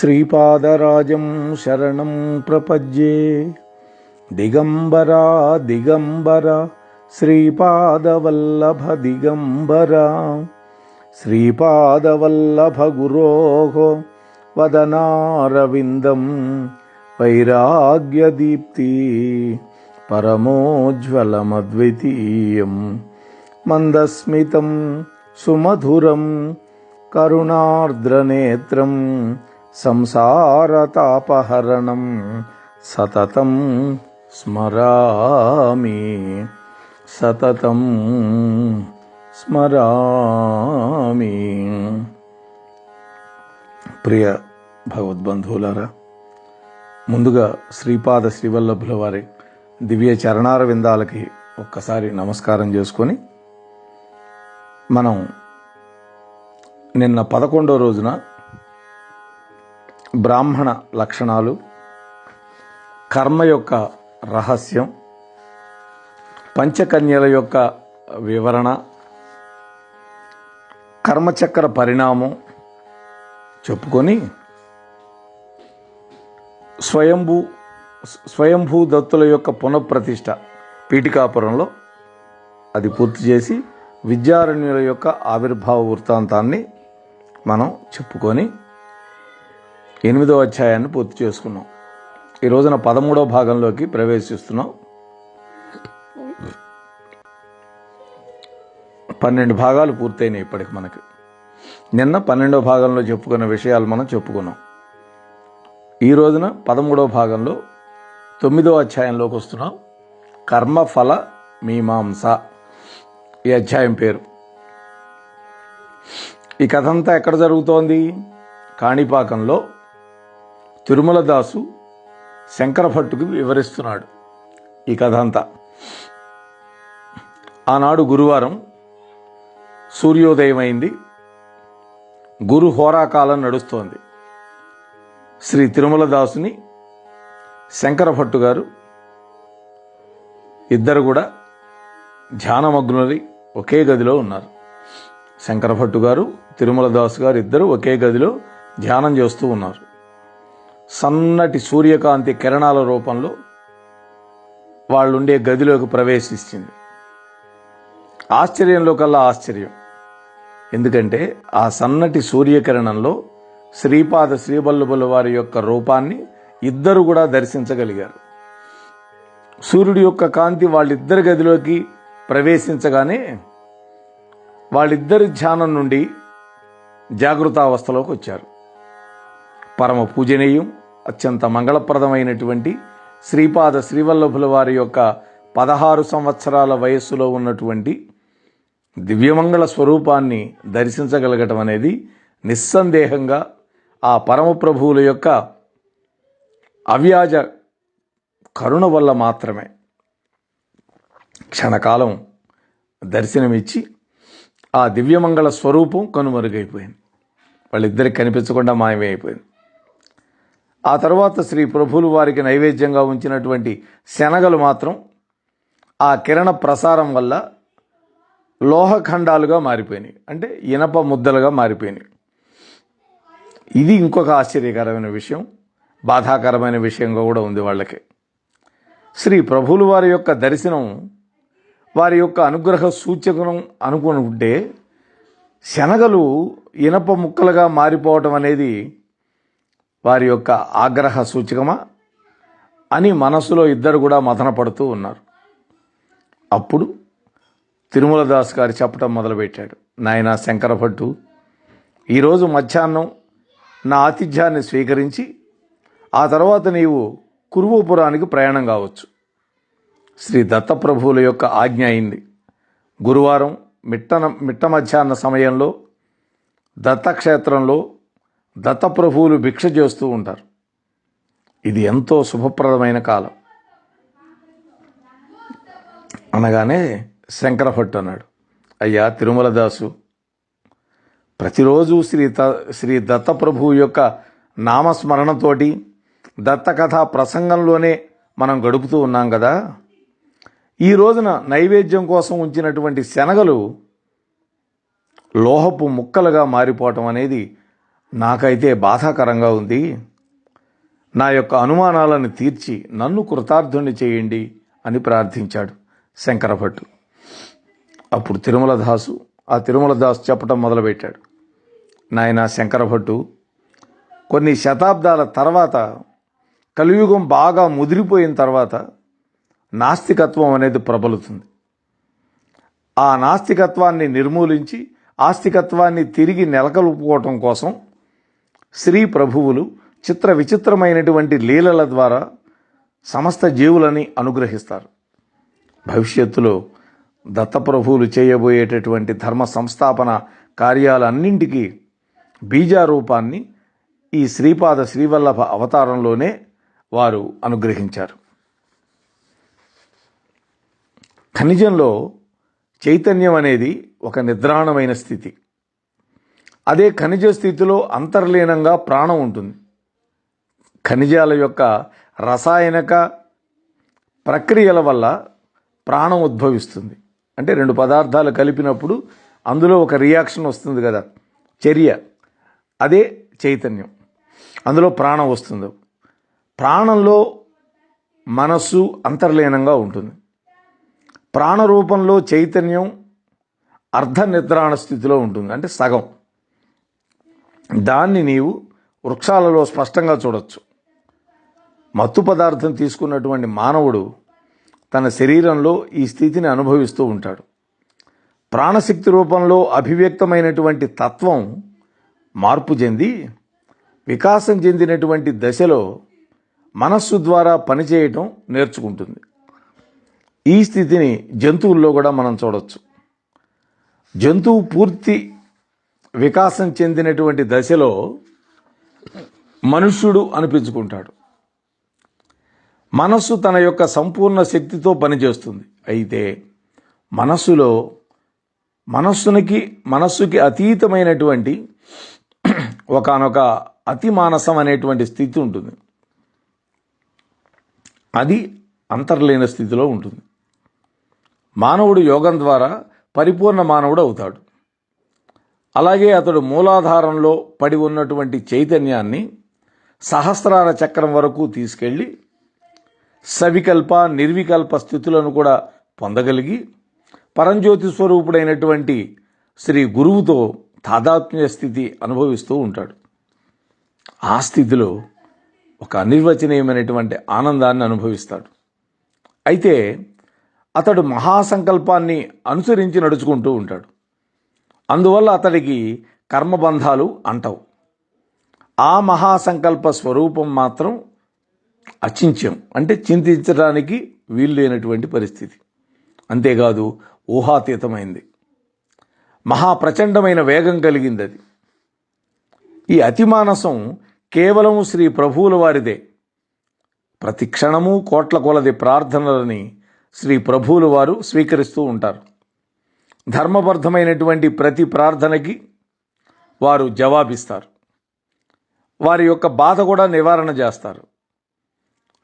శ్రీపాదరాజం శరణం ప్రపద్యే దిగంబరా దిగంబర శ్రీపాదవల్లభ దిగంబర. శ్రీపాదవల్లభ గురోः వదనారవిందం వైరాగ్యదీప్తి పరమోజ్వలమద్వితీయం. మందస్మితం సుమధురం కరుణార్ద్రనేత్రం సంసారతాపహరణం సతతం స్మరామి సతతం స్మరామి. ప్రియ భగవద్బంధువులారా ముందుగా శ్రీపాద శ్రీవల్లభుల వారి దివ్య చరణార విందాలకి ఒక్కసారి నమస్కారం చేసుకొని మనం నిన్న పదకొండో రోజున బ్రాహ్మణ లక్షణాలు కర్మ యొక్క రహస్యం పంచకన్యల యొక్క వివరణ కర్మచక్ర పరిణామం చెప్పుకొని స్వయంభూ స్వయంభూ దత్తుల యొక్క పునఃప్రతిష్ట పీఠికాపురంలో అది పూర్తి చేసి విద్యారణ్యుల యొక్క ఆవిర్భావ వృత్తాంతాన్ని మనం చెప్పుకొని ఎనిమిదో అధ్యాయాన్ని పూర్తి చేసుకున్నాం. ఈ రోజున పదమూడో భాగంలోకి ప్రవేశిస్తున్నాం. పన్నెండు భాగాలు పూర్తయినాయి ఇప్పటికి మనకి. నిన్న పన్నెండో భాగంలో చెప్పుకున్న విషయాలు మనం చెప్పుకున్నాం. ఈ రోజున పదమూడో భాగంలో తొమ్మిదో అధ్యాయంలోకి వస్తున్నాం. కర్మఫల మీమాంస. ఈ అధ్యాయం పేరు. ఈ కథ అంతా ఎక్కడ జరుగుతోంది? కాణిపాకంలో తిరుమలదాసు శంకరభట్టుకు వివరిస్తున్నాడు ఈ కథ అంతా. ఆనాడు గురువారం సూర్యోదయం అయింది గురు హోరాకాలం నడుస్తోంది. శ్రీ తిరుమలదాసుని శంకరభట్టు గారు ఇద్దరు కూడా ధ్యానమగ్నులై ఒకే గదిలో ఉన్నారు. శంకరభట్టు గారు తిరుమలదాసు గారు ఇద్దరు ఒకే గదిలో ధ్యానం చేస్తూ ఉన్నారు. సన్నటి సూర్యకాంతి కిరణాల రూపంలో వాళ్ళుండే గదిలోకి ప్రవేశిస్తుంది. ఆశ్చర్యంలో కల్లా ఆశ్చర్యం. ఎందుకంటే ఆ సన్నటి సూర్యకిరణంలో శ్రీపాద శ్రీవల్లభుల వారి యొక్క రూపాన్ని ఇద్దరు కూడా దర్శించగలిగారు. సూర్యుడి యొక్క కాంతి వాళ్ళిద్దరి గదిలోకి ప్రవేశించగానే వాళ్ళిద్దరి ధ్యానం నుండి జాగృతావస్థలోకి వచ్చారు. పరమ పూజనీయం అత్యంత మంగళప్రదమైనటువంటి శ్రీపాద శ్రీవల్లభుల వారి యొక్క పదహారు సంవత్సరాల వయస్సులో ఉన్నటువంటి దివ్యమంగళ స్వరూపాన్ని దర్శించగలగటం అనేది నిస్సందేహంగా ఆ పరమప్రభువుల యొక్క అవ్యాజ కరుణ వల్ల మాత్రమే క్షణకాలం దర్శనమిచ్చి ఆ దివ్యమంగళ స్వరూపం కనుమరుగైపోయింది. వాళ్ళిద్దరికి కనిపించకుండా మాయమైపోయింది. ఆ తర్వాత శ్రీ ప్రభులు వారికి నైవేద్యంగా ఉంచినటువంటి శనగలు మాత్రం ఆ కిరణ ప్రసారం వల్ల లోహఖండాలుగా మారిపోయినాయి. అంటే ఇనప ముద్దలుగా మారిపోయినాయి. ఇది ఇంకొక ఆశ్చర్యకరమైన విషయం బాధాకరమైన విషయంగా కూడా ఉంది వాళ్ళకి. శ్రీ ప్రభులు వారి యొక్క దర్శనం వారి యొక్క అనుగ్రహ సూచకం అనుకుంటే శనగలు ఇనప ముక్కలుగా మారిపోవటం అనేది వారి యొక్క ఆగ్రహ సూచకమా అని మనసులో ఇద్దరు కూడా మథన పడుతూ ఉన్నారు. అప్పుడు తిరుమల దాస్ గారు చెప్పటం మొదలుపెట్టాడు. నాయన శంకరభట్టు ఈరోజు మధ్యాహ్నం నా ఆతిథ్యాన్ని స్వీకరించి ఆ తర్వాత నీవు కురువపురానికి ప్రయాణం కావచ్చు. శ్రీ దత్తప్రభువుల యొక్క ఆజ్ఞ అయింది. గురువారం మిట్టన మిట్ట మధ్యాహ్న సమయంలో దత్తక్షేత్రంలో దత్తప్రభువులు భిక్ష చేస్తూ ఉంటారు. ఇది ఎంతో శుభప్రదమైన కాలం. అనగానే శంకరభట్టు అన్నాడు అయ్యా తిరుమల దాసు ప్రతిరోజు శ్రీ త శ్రీ దత్తప్రభువు యొక్క నామస్మరణతోటి దత్తకథ ప్రసంగంలోనే మనం గడుపుతూ ఉన్నాం కదా. ఈ రోజున నైవేద్యం కోసం ఉంచినటువంటి శనగలు లోహపు ముక్కలుగా మారిపోవటం అనేది నాకైతే బాధాకరంగా ఉంది. నా యొక్క అనుమానాలను తీర్చి నన్ను కృతార్థుని చేయండి అని ప్రార్థించాడు శంకరభట్టు. అప్పుడు తిరుమల దాసు ఆ తిరుమల దాసు చెప్పటం మొదలుపెట్టాడు. నాయన శంకరభట్టు కొన్ని శతాబ్దాల తర్వాత కలియుగం బాగా ముదిరిపోయిన తర్వాత నాస్తికత్వం అనేది ప్రబలుతుంది. ఆ నాస్తికత్వాన్ని నిర్మూలించి ఆస్తికత్వాన్ని తిరిగి నెలకొల్పుకోవటం కోసం శ్రీ ప్రభువులు చిత్ర విచిత్రమైనటువంటి లీలల ద్వారా సమస్త జీవులని అనుగ్రహిస్తారు. భవిష్యత్తులో దత్తప్రభువులు చేయబోయేటటువంటి ధర్మ సంస్థాపన కార్యాలన్నింటికీ బీజారూపాన్ని ఈ శ్రీపాద శ్రీవల్లభ అవతారంలోనే వారు అనుగ్రహించారు. ఖనిజంలో చైతన్యం అనేది ఒక నిద్రాణమైన స్థితి. అదే ఖనిజ స్థితిలో అంతర్లీనంగా ప్రాణం ఉంటుంది. ఖనిజాల యొక్క రసాయనక ప్రక్రియల వల్ల ప్రాణం ఉద్భవిస్తుంది. అంటే రెండు పదార్థాలు కలిపినప్పుడు అందులో ఒక రియాక్షన్ వస్తుంది కదా చర్య. అదే చైతన్యం. అందులో ప్రాణం వస్తుంది. ప్రాణంలో మనస్సు అంతర్లీనంగా ఉంటుంది. ప్రాణ రూపంలో చైతన్యం అర్ధ నిద్రాణ స్థితిలో ఉంటుంది. అంటే సగం. దాన్ని నీవు వృక్షాలలో స్పష్టంగా చూడొచ్చు. మత్తు పదార్థం తీసుకున్నటువంటి మానవుడు తన శరీరంలో ఈ స్థితిని అనుభవిస్తూ ఉంటాడు. ప్రాణశక్తి రూపంలో అభివ్యక్తమైనటువంటి తత్వం మార్పు చెంది వికాసం చెందినటువంటి దశలో మనస్సు ద్వారా పనిచేయటం నేర్చుకుంటుంది. ఈ స్థితిని జంతువుల్లో కూడా మనం చూడవచ్చు జంతువు పూర్తి వికాసం చెందినటువంటి దశలో మనుష్యుడు అనిపించుకుంటాడు. మనస్సు తన యొక్క సంపూర్ణ శక్తితో పనిచేస్తుంది. అయితే మనస్సులో మనస్సునికి మనస్సుకి అతీతమైనటువంటి ఒకనొక అతి మానసం అనేటువంటి స్థితి ఉంటుంది. అది అంతర్లీన స్థితిలో ఉంటుంది. మానవుడు యోగం ద్వారా పరిపూర్ణ మానవుడు అవుతాడు. అలాగే అతడు మూలాధారంలో పడి ఉన్నటువంటి చైతన్యాన్ని సహస్రార చక్రం వరకు తీసుకెళ్ళి సవికల్ప నిర్వికల్ప స్థితులను కూడా పొందగలిగి పరంజ్యోతి స్వరూపుడైనటువంటి శ్రీ గురువుతో తాదాత్మ్య స్థితి అనుభవిస్తూ ఉంటాడు. ఆ స్థితిలో ఒక అనిర్వచనీయమైనటువంటి ఆనందాన్ని అనుభవిస్తాడు. అయితే అతడు మహాసంకల్పాన్ని అనుసరించి నడుచుకుంటూ ఉంటాడు. అందువల్ల అతడికి కర్మబంధాలు అంటవు. ఆ మహాసంకల్ప స్వరూపం మాత్రం అచింత్యం. అంటే చింతించడానికి వీలు లేనటువంటి పరిస్థితి. అంతేకాదు ఊహాతీతమైంది. మహాప్రచండమైన వేగం కలిగింది అది ఈ అతిమానసం కేవలం శ్రీ ప్రభువుల వారిదే. ప్రతి క్షణము కోట్ల కొలది ప్రార్థనలని శ్రీ ప్రభువులు వారు స్వీకరిస్తూ ఉంటారు. ధర్మబద్ధమైనటువంటి ప్రతి ప్రార్థనకి వారు జవాబిస్తారు. వారి యొక్క బాధ కూడా నివారణ చేస్తారు.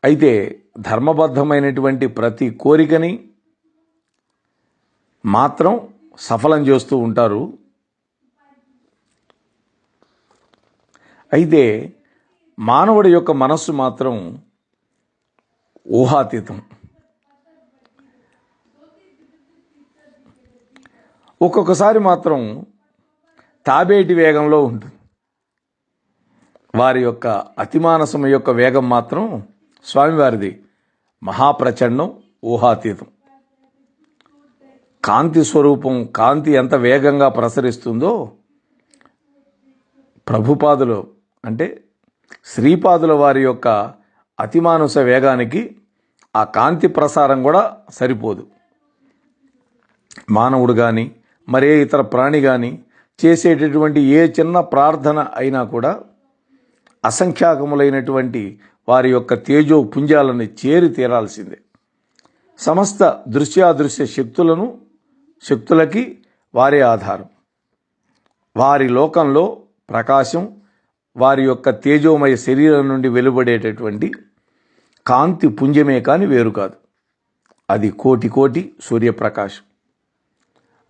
అయితే ధర్మబద్ధమైనటువంటి ప్రతి కోరికని మాత్రం సఫలం చేస్తూ ఉంటారు. అయితే మానవుడి యొక్క మనస్సు మాత్రం ఊహాతీతం. ఒక్కొక్కసారి మాత్రం తాబేటి వేగంలో ఉంటుంది. వారి యొక్క అతిమానసం యొక్క వేగం మాత్రం స్వామివారిది మహాప్రచండం ఊహాతీతం. కాంతి స్వరూపం కాంతి ఎంత వేగంగా ప్రసరిస్తుందో ప్రభుపాదులు అంటే శ్రీపాదుల వారి యొక్క అతిమానుస వేగానికి ఆ కాంతి ప్రసారం కూడా సరిపోదు. మానవుడు కానీ మరే ఇతర ప్రాణి కానీ చేసేటటువంటి ఏ చిన్న ప్రార్థన అయినా కూడా అసంఖ్యాకములైనటువంటి వారి యొక్క తేజో పుంజాలను చేరి తీరాల్సిందే. సమస్త దృశ్యాదృశ్య శక్తులను శక్తులకి వారే ఆధారం. వారి లోకంలో ప్రకాశం వారి యొక్క తేజోమయ శరీరం నుండి వెలువడేటటువంటి కాంతి పుంజమే కాని వేరు కాదు. అది కోటి కోటి సూర్యప్రకాశం.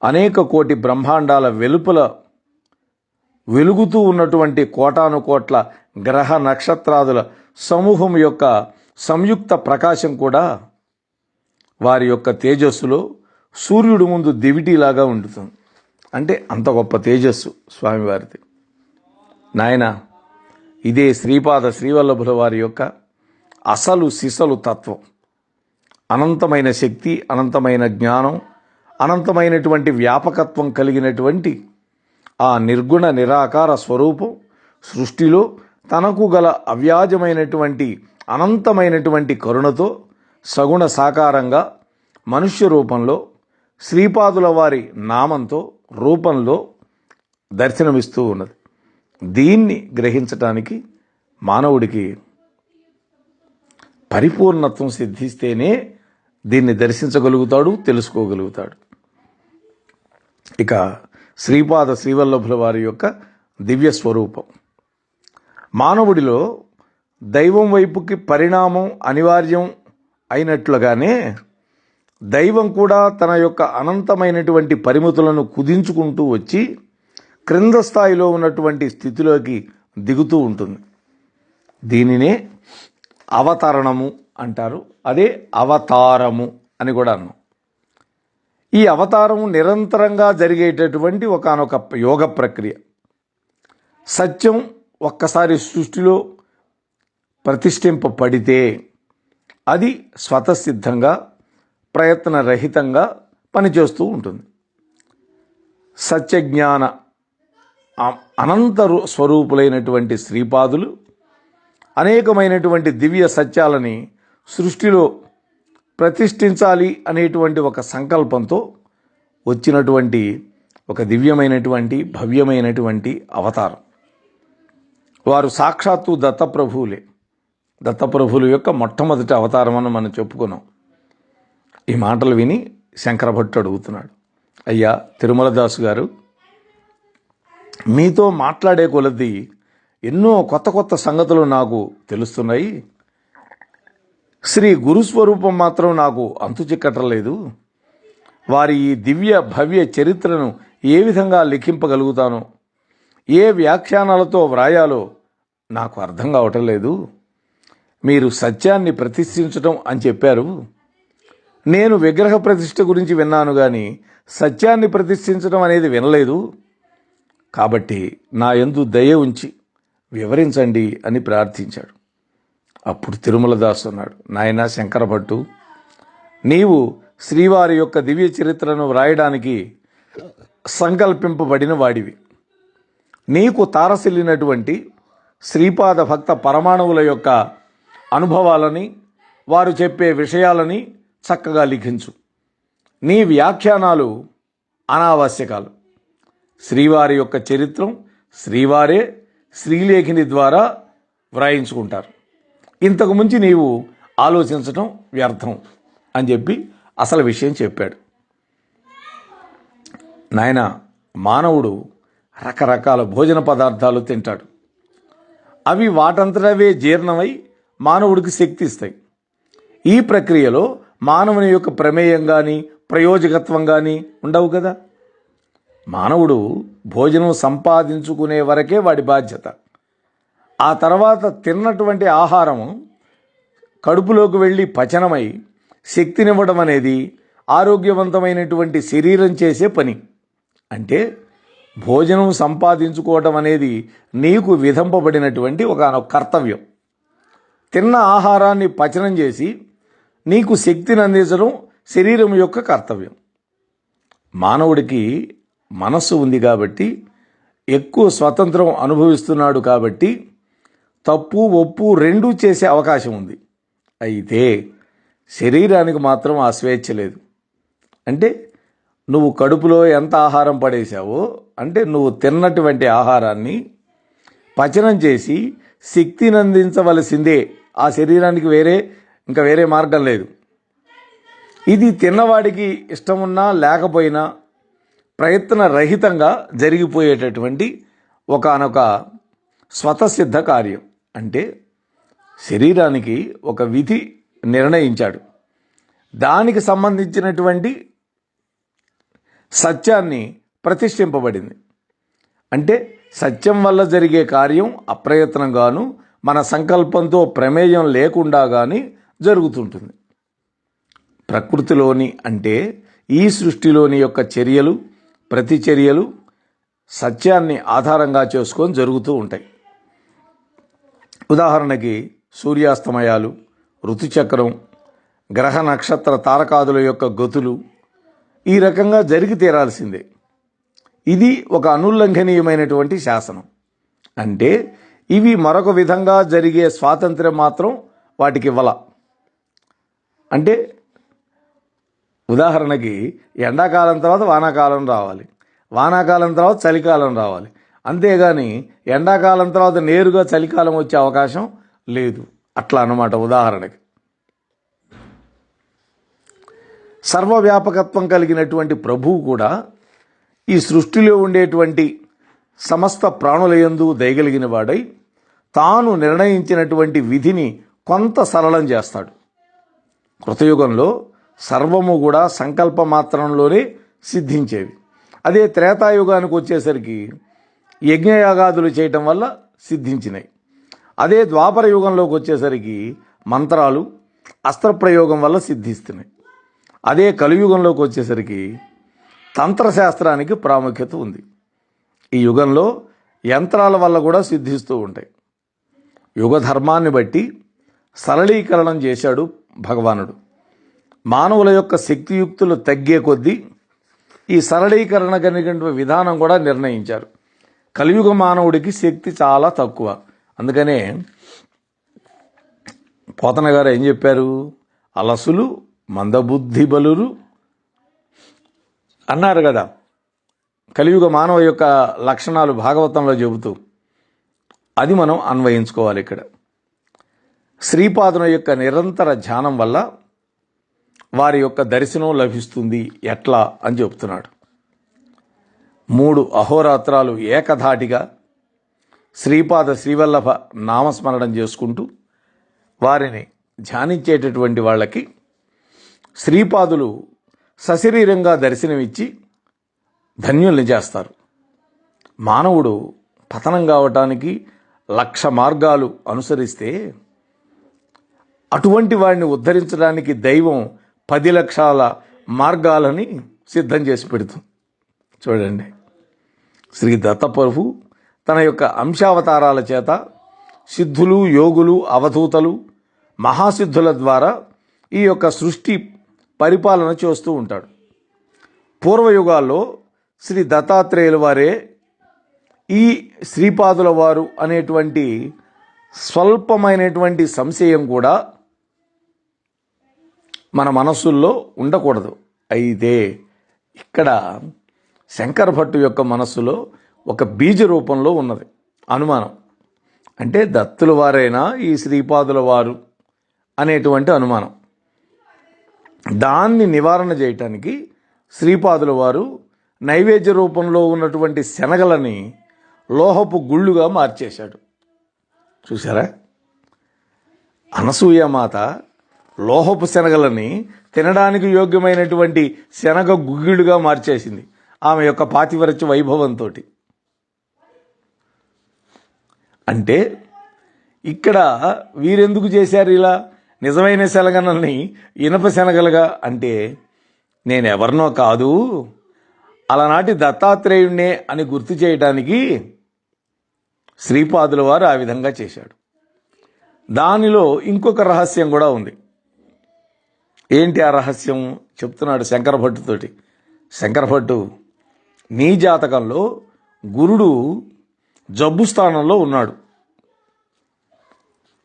అనేక కోటి బ్రహ్మాండాల వెలుపల వెలుగుతూ ఉన్నటువంటి కోటాను కోట్ల గ్రహ నక్షత్రాదుల సమూహం యొక్క సంయుక్త ప్రకాశం కూడా వారి యొక్క తేజస్సులో సూర్యుడు ముందు దివిటీలాగా ఉండుతుంది. అంటే అంత గొప్ప తేజస్సు స్వామివారిది. నాయన ఇదే శ్రీపాద శ్రీవల్లభుల వారి యొక్క అసలు సిసలు తత్వం. అనంతమైన శక్తి అనంతమైన జ్ఞానం అనంతమైనటువంటి వ్యాపకత్వం కలిగినటువంటి ఆ నిర్గుణ నిరాకార స్వరూపం సృష్టిలో తనకు గల అవ్యాజమైనటువంటి అనంతమైనటువంటి కరుణతో సగుణ సాకారంగా మనుష్య రూపంలో శ్రీపాదుల వారి నామంతో రూపంలో దర్శనమిస్తూ ఉన్నది. దీన్ని గ్రహించటానికి మానవుడికి పరిపూర్ణత్వం సిద్ధిస్తేనే దీన్ని దర్శించగలుగుతాడు తెలుసుకోగలుగుతాడు. ఇక శ్రీపాద శ్రీవల్లభుల వారి యొక్క దివ్య స్వరూపం. మానవుడిలో దైవం వైపుకి పరిణామం అనివార్యం అయినట్లుగానే దైవం కూడా తన యొక్క అనంతమైనటువంటి పరిమితులను కుదించుకుంటూ వచ్చి క్రింద స్థాయిలో ఉన్నటువంటి స్థితిలోకి దిగుతూ ఉంటుంది. దీనినే అవతరణము అంటారు. అదే అవతారము అని కూడా అన్నాం. ఈ అవతారం నిరంతరంగా జరిగేటటువంటి ఒకనొక యోగ ప్రక్రియ. సత్యం ఒక్కసారి సృష్టిలో ప్రతిష్ఠింపబడితే అది స్వతసిద్ధంగా ప్రయత్నరహితంగా పనిచేస్తూ ఉంటుంది. సత్యజ్ఞాన అనంత స్వరూపులైనటువంటి శ్రీపాదులు అనేకమైనటువంటి దివ్య సత్యాలని సృష్టిలో ప్రతిష్ఠించాలి అనేటువంటి ఒక సంకల్పంతో వచ్చినటువంటి ఒక దివ్యమైనటువంటి భవ్యమైనటువంటి అవతారం. వారు సాక్షాత్తు దత్తప్రభువులే. దత్తప్రభువుల యొక్క మొట్టమొదటి అవతారం అని మనం చెప్పుకున్నాం. ఈ మాటలు విని శంకరభట్టు అడుగుతున్నాడు. అయ్యా తిరుమలదాసు గారు మీతో మాట్లాడే కొలది ఎన్నో కొత్త కొత్త సంగతులు నాకు తెలుస్తున్నాయి. శ్రీ గురుస్వరూపం మాత్రం నాకు అంతు చిక్కటలేదు వారి ఈ దివ్య భవ్య చరిత్రను ఏ విధంగా లిఖింపగలుగుతానో ఏ వ్యాఖ్యానాలతో వ్రాయాలో నాకు అర్థం కావటం లేదు. మీరు సత్యాన్ని ప్రతిష్ఠించటం అని చెప్పారు. నేను విగ్రహ ప్రతిష్ఠ గురించి విన్నాను కానీ సత్యాన్ని ప్రతిష్ఠించడం అనేది వినలేదు. కాబట్టి నా ఎందు దయ ఉంచి వివరించండి అని ప్రార్థించాడు. అప్పుడు తిరుమల దాసు అన్నాడు నాయనా శంకరభట్టు నీవు శ్రీవారి యొక్క దివ్య చరిత్రను వ్రాయడానికి సంకల్పింపబడిన వాడివి. నీకు తారసిల్లినటువంటి శ్రీపాద భక్త పరమాణువుల యొక్క అనుభవాలని వారు చెప్పే విషయాలని చక్కగా లిఖించు. నీ వ్యాఖ్యానాలు అనావశ్యకాలు. శ్రీవారి యొక్క చరిత్రం శ్రీవారే శ్రీలేఖిని ద్వారా వ్రాయించుకుంటారు. ఇంతకు మించి నీవు ఆలోచించటం వ్యర్థం అని చెప్పి అసలు విషయం చెప్పాడు. నాయన మానవుడు రకరకాల భోజన పదార్థాలు తింటాడు. అవి వాటంతటవే జీర్ణమై మానవుడికి శక్తి ఇస్తాయి. ఈ ప్రక్రియలో మానవుని యొక్క ప్రమేయం కానీ ప్రయోజకత్వం కానీ ఉండవు కదా? మానవుడు భోజనం సంపాదించుకునే వరకే వాడి బాధ్యత. ఆ తర్వాత తిన్నటువంటి ఆహారం కడుపులోకి వెళ్ళి పచనమై శక్తినివ్వడం అనేది ఆరోగ్యవంతమైనటువంటి శరీరం చేసే పని. అంటే భోజనం సంపాదించుకోవటం అనేది నీకు విధింపబడినటువంటి ఒక కర్తవ్యం. తిన్న ఆహారాన్ని పచనం చేసి నీకు శక్తిని అందించడం శరీరం యొక్క కర్తవ్యం. మానవుడికి మనస్సు ఉంది కాబట్టి ఎక్కువ స్వతంత్రం అనుభవిస్తున్నాడు కాబట్టి తప్పు ఒప్పు రెండూ చేసే అవకాశం ఉంది. అయితే శరీరానికి మాత్రం ఆ స్వేచ్ఛ లేదు. అంటే నువ్వు కడుపులో ఎంత ఆహారం పడేశావో అంటే నువ్వు తిన్నటువంటి ఆహారాన్ని పచనం చేసి శక్తిని అందించవలసిందే ఆ శరీరానికి వేరే ఇంకా వేరే మార్గం లేదు. ఇది తిన్నవాడికి ఇష్టమున్నా లేకపోయినా ప్రయత్న రహితంగా జరిగిపోయేటటువంటి ఒకనొక స్వతసిద్ధ కార్యం. అంటే శరీరానికి ఒక విధి నిర్ణయించాడు. దానికి సంబంధించినటువంటి సత్యాన్ని ప్రతిష్ఠింపబడింది. అంటే సత్యం వల్ల జరిగే కార్యం అప్రయత్నంగాను మన సంకల్పంతో ప్రమేయం లేకుండా కానీ జరుగుతుంటుంది. ప్రకృతిలోని అంటే ఈ సృష్టిలోని యొక్క చర్యలు ప్రతి చర్యలు సత్యాన్ని ఆధారంగా చేసుకొని జరుగుతూ ఉంటాయి. ఉదాహరణకి సూర్యాస్తమయాలు ఋతుచక్రం గ్రహ నక్షత్ర తారకాదుల యొక్క గతులు ఈ రకంగా జరిగి తీరాల్సిందే. ఇది ఒక అనుల్లంఘనీయమైనటువంటి శాసనం. అంటే ఇవి మరొక విధంగా జరిగే స్వాతంత్ర్యం మాత్రం వాటికి ఇవ్వల అంటే ఉదాహరణకి ఎండాకాలం తర్వాత వానాకాలం రావాలి. వానాకాలం తర్వాత చలికాలం రావాలి. అంతేగాని ఎండాకాలం తర్వాత నేరుగా చలికాలం వచ్చే అవకాశం లేదు. అట్లా అన్నమాట ఉదాహరణకి. సర్వవ్యాపకత్వం కలిగినటువంటి ప్రభువు కూడా ఈ సృష్టిలో ఉండేటువంటి సమస్త ప్రాణులయందు దయగలిగిన వాడై తాను నిర్ణయించినటువంటి విధిని కొంత సరళం చేస్తాడు. కృతయుగంలో సర్వము కూడా సంకల్ప మాత్రంలోనే సిద్ధించేవి. అదే త్రేతాయుగానికి వచ్చేసరికి యజ్ఞయాగాదులు చేయటం వల్ల సిద్ధించినాయి. అదే ద్వాపర యుగంలోకి వచ్చేసరికి మంత్రాలు అస్త్రప్రయోగం వల్ల సిద్ధిస్తున్నాయి. అదే కలియుగంలోకి వచ్చేసరికి తంత్రశాస్త్రానికి ప్రాముఖ్యత ఉంది. ఈ యుగంలో యంత్రాల వల్ల కూడా సిద్ధిస్తూ ఉంటాయి. యుగ ధర్మాన్ని బట్టి సరళీకరణం చేశాడు భగవానుడు. మానవుల యొక్క శక్తియుక్తులు తగ్గే కొద్దీ ఈ సరళీకరణ కలిగిన విధానం కూడా నిర్ణయించారు. కలియుగ మానవుడికి శక్తి చాలా తక్కువ. అందుకనే పోతన గారు ఏం చెప్పారు? అలసులు మందబుద్ధి బలురు అన్నారు కదా. కలియుగ మానవ యొక్క లక్షణాలు భాగవతంలో చెబుతూ అది మనం అన్వయించుకోవాలి ఇక్కడ. శ్రీపాదుని యొక్క నిరంతర ధ్యానం వల్ల వారి యొక్క దర్శనం లభిస్తుంది. ఎట్లా? అని చెప్తున్నాడు. మూడు అహోరాత్రాలు ఏకధాటిగా శ్రీపాద శ్రీవల్లభ నామస్మరణం చేసుకుంటూ వారిని ధ్యానించేటటువంటి వాళ్ళకి శ్రీపాదులు సశరీరంగా దర్శనమిచ్చి ధన్యుల్ని చేస్తారు. మానవుడు పతనం కావటానికి లక్ష మార్గాలు అనుసరిస్తే అటువంటి వాడిని ఉద్ధరించడానికి దైవం పది లక్షల మార్గాలని సిద్ధం చేసి పెడుతుంది. చూడండి. శ్రీ దత్తప్రభు తన యొక్క అంశావతారాల చేత సిద్ధులు యోగులు అవధూతలు మహాసిద్ధుల ద్వారా ఈ యొక్క సృష్టి పరిపాలన చేస్తూ ఉంటాడు. పూర్వయుగాల్లో శ్రీ దత్తాత్రేయుల వారే ఈ శ్రీపాదుల వారు అనేటువంటి స్వల్పమైనటువంటి సంశయం కూడా మన మనస్సుల్లో ఉండకూడదు. అయితే ఇక్కడ శంకర భట్టు యొక్క మనస్సులో ఒక బీజ రూపంలో ఉన్నది. అనుమానం. అంటే దత్తుల వారైనా ఈ శ్రీపాదుల వారు అనేటువంటి అనుమానం. దాన్ని నివారణ చేయటానికి శ్రీపాదుల వారు నైవేద్య రూపంలో ఉన్నటువంటి శనగలని లోహపు గుళ్ళుగా మార్చేశాడు. చూసారా అనసూయమాత లోహపు శనగలని తినడానికి యోగ్యమైనటువంటి శనగ గుగ్గిళ్ళుగా మార్చేసింది. ఆమె యొక్క పాతివరచ వైభవంతో అంటే ఇక్కడ వీరెందుకు చేశారు ఇలా? నిజమైన శనగనల్ని ఇనప శనగలుగా అంటే నేను ఎవరినో కాదు. అలనాటి దత్తాత్రేయుణ్ణే అని గుర్తు చేయడానికి శ్రీపాదుల వారు ఆ విధంగా చేశాడు. దానిలో ఇంకొక రహస్యం కూడా ఉంది. ఏంటి ఆ రహస్యం? చెప్తున్నాడు శంకర భట్టుతోటి మీ నీ జాతకంలో గురుడు జబ్బు స్థానంలో ఉన్నాడు.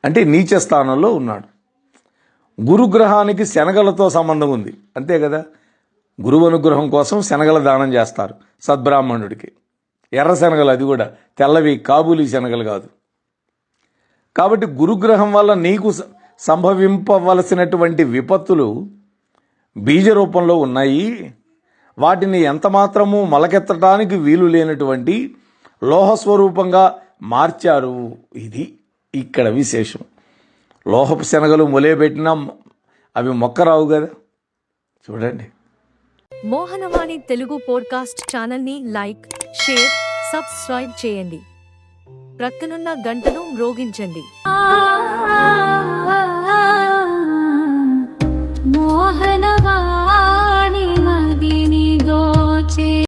అంటే నీచ స్థానంలో ఉన్నాడు. గురుగ్రహానికి శనగలతో సంబంధం ఉంది. అంతే కదా? గురువు అనుగ్రహం కోసం శనగల దానం చేస్తారు సద్బ్రాహ్మణుడికి. ఎర్ర శనగలు అది కూడా. తెల్లవి కాబూలి శనగలు కాదు. కాబట్టి గురుగ్రహం వల్ల నీకు సంభవింపవలసినటువంటి విపత్తులు బీజ రూపంలో ఉన్నాయి. వాటిని ఎంత మాత్రము మొలకెత్తడానికి వీలు లేనటువంటి లోహ స్వరూపంగా మార్చారు. ఇది ఇక్కడ విశేషం. లోహపు శనగలు మొలేబెట్టినా అవి మొక్కరావు కదా? చూడండి. మోహనవాణి తెలుగు పోడ్కాస్ట్ ఛానల్ని లైక్ షేర్ సబ్స్క్రైబ్ చేయండి. ప్రక్కనున్న గంటను మ్రోగించండి. మోహనవా